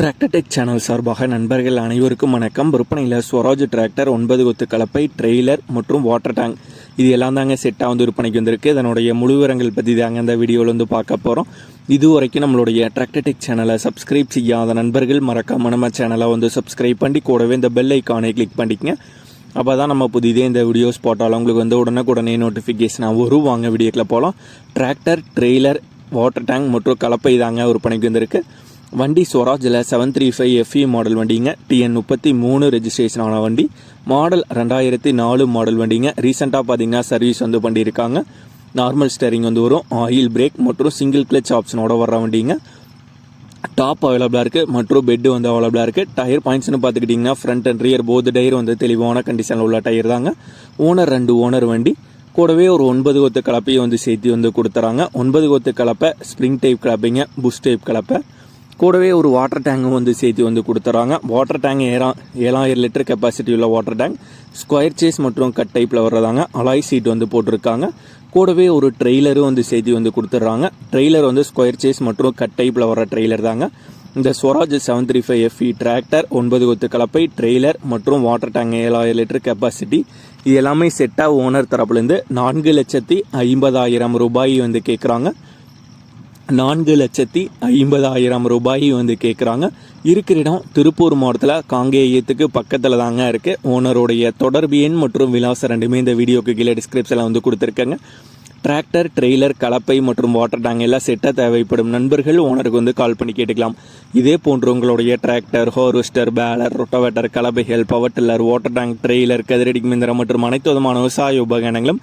Tractor Tech channel சார்பாக நண்பர்கள் அனைவருக்கும் வணக்கம். விற்பனையில் ஸ்வராஜ் டிராக்டர் ஒன்பது கொத்து கலப்பை ட்ரெய்லர் மற்றும் வாட்டர் டேங்க் இது எல்லாம் தாங்க செட்டாக வந்து விற்பனைக்கு வந்திருக்கு. இதனுடைய முழு விவரங்கள் பற்றி தாங்க இந்த வீடியோவில் வந்து பார்க்க போகிறோம் இது வரைக்கும் நம்மளுடைய டிராக்டர்டெக் சேனலை சப்ஸ்கிரைப் செய்யாத நண்பர்கள் மறக்காம நம்ம சேனலை வந்து சப்ஸ்கிரைப் பண்ணி கூடவே இந்த பெல் ஐக்கானை கிளிக் பண்ணிக்கங்க. அப்போ தான் நம்ம புதிதே இந்த வீடியோஸ் போட்டாலும் உங்களுக்கு வந்து உடனுக்குடனே நோட்டிஃபிகேஷனாக வரும். வாங்க வீடியோக்கில் போகலாம் டிராக்டர் ட்ரெய்லர் வாட்டர் டேங்க் மற்றும் கலப்பை தாங்க விற்பனைக்கு வந்திருக்கு. வண்டி ஸ்வராஜில் seven three five FE model வண்டிங்க. டிஎன் முப்பத்தி மூணு ரெஜிஸ்ட்ரேஷன் ஆன வண்டி. மாடல் ரெண்டாயிரத்தி நாலு மாடல் வண்டிங்க. ரீசெண்டாக பார்த்தீங்கன்னா சர்வீஸ் வந்து பண்ணியிருக்காங்க நார்மல் ஸ்டேரிங் வந்து வரும். ஆயில் பிரேக் மற்றும் சிங்கிள் கிளச் ஆப்ஷனோட வர்ற வண்டிங்க. டாப் அவைலபிளாக இருக்குது மற்றும் பெட்டு வந்து அவைலபிளாக இருக்குது டயர் பாயிண்ட்ஸ்னு பார்த்துக்கிட்டிங்கன்னா ஃப்ரண்ட் அண்ட் ரியர் போது டயர் வந்து தெளிவான கண்டிஷனில் உள்ள டயர் தாங்க. ஓனர் ரெண்டு ஓனர் வண்டி. கூடவே ஒரு ஒன்பது கொத்து கலப்பையும் வந்து சேர்த்து வந்து கொடுத்துறாங்க. ஒன்பது கொத்து கலப்பை ஸ்ப்ரிங் டைப் கலப்பைங்க. புஷ் டைப் கலப்பை. கூடவே ஒரு வாட்டர் டேங்கும் வந்து சேர்த்து வந்து கொடுத்துறாங்க. வாட்டர் டேங்க் ஏறா ஏழாயிரம் லிட்டர் கெப்பாசிட்டி உள்ள வாட்டர் டேங்க் ஸ்கொயர் சேஸ் மற்றும் கட் டைப்பில் வர்றதாங்க. அலாய் சீட் வந்து போட்டிருக்காங்க. கூடவே ஒரு ட்ரெய்லரும் வந்து சேர்த்து வந்து கொடுத்துட்றாங்க ட்ரெய்லர் வந்து ஸ்கொயர் சேஸ் மற்றும் கட் டைப்பில் வர ட்ரெய்லர் தாங்க. இந்த Swaraj seven three five FE tractor ஒன்பது கொத்து கலப்பை ட்ரெய்லர் மற்றும் வாட்டர் டேங்க் ஏழாயிரம் லிட்டர் கெப்பாசிட்டி இது எல்லாமே செட்டாக ஓனர் தரப்புலேருந்து நான்கு லட்சத்தி ஐம்பதாயிரம் ரூபாய் வந்து கேட்குறாங்க நான்கு லட்சத்தி ஐம்பதாயிரம் ரூபாய் வந்து கேட்குறாங்க இருக்கிற இடம் திருப்பூர் மாவட்டத்தில் காங்கேயத்துக்கு பக்கத்தில் தாங்க இருக்குது ஓனருடைய தொடர்பு எண் மற்றும் விலாசம் ரெண்டுமே இந்த வீடியோக்கு கீழே டிஸ்கிரிப்ஷனில் வந்து கொடுத்துருக்கேங்க. டிராக்டர் ட்ரெய்லர் கலப்பை மற்றும் வாட்டர் டேங்க் எல்லாம் செட்டாக தேவைப்படும் நண்பர்கள் ஓனருக்கு வந்து கால் பண்ணி கேட்டுக்கலாம். இதே போன்று உங்களுடைய tractor harvester baler rotavator கலப்பைகள் power tiller water tank trailer கதிரடி மிந்திரம் மற்றும் அனைத்து விதமான விவசாய உபகரணங்களும்